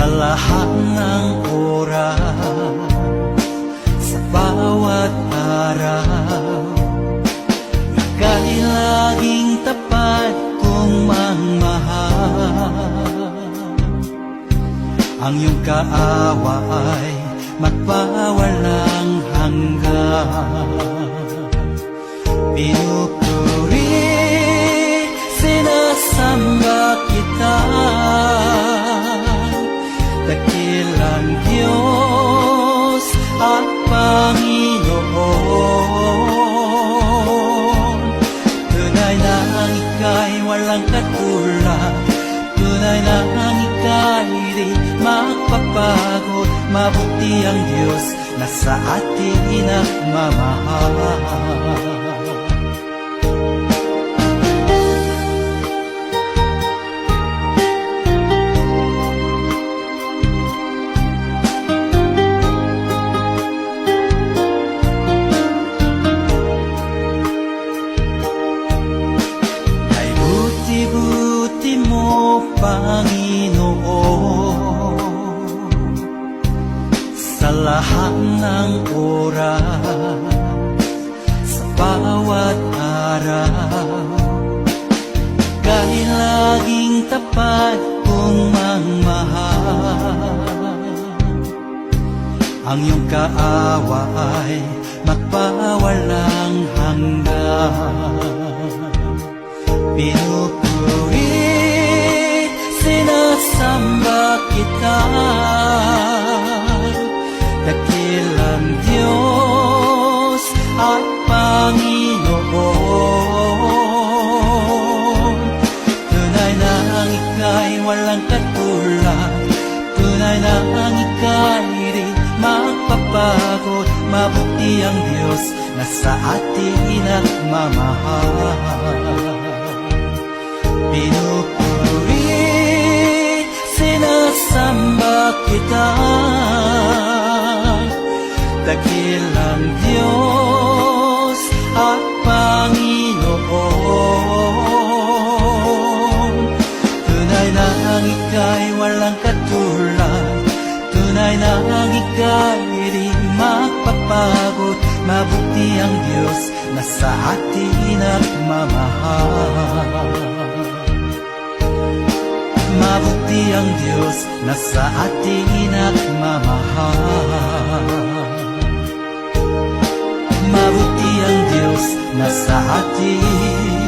Sa lahat ng oras Sa bawat araw. Ika'y laging tapat kong mangmahal Ang iyong kaawa ay magpawalang Panginoon. Tunay na ang ika'y walang katulad Tunay na ang ika'y di magpapagod Mabuti ang Diyos na sa atin nagmamahal buti-buti mo, Panginoon Sa lahat ng oras Sa bawat araw Ika'y laging tapat kong mangmahal Ang iyong kaawa ay magpawalang hanggan. Pinupuri, kita. Dakilang Diyos at Panginoon. Tunay na ang ika'y walang katulad. Tunay na ang ika'y di magpapagod. Mabuti ang Diyos na sa atin nagmamahal. Pinupuri, kita Dakilang Diyos at Panginoon. Tunay na ang ika'y walang katulad. Tunay na ang ika'y di magpapagod. Mabuti ang Diyos na sa atin nagmamahal Mabuti ang Diyos na sa atin nagmamahal Mabuti ang Diyos na sa atin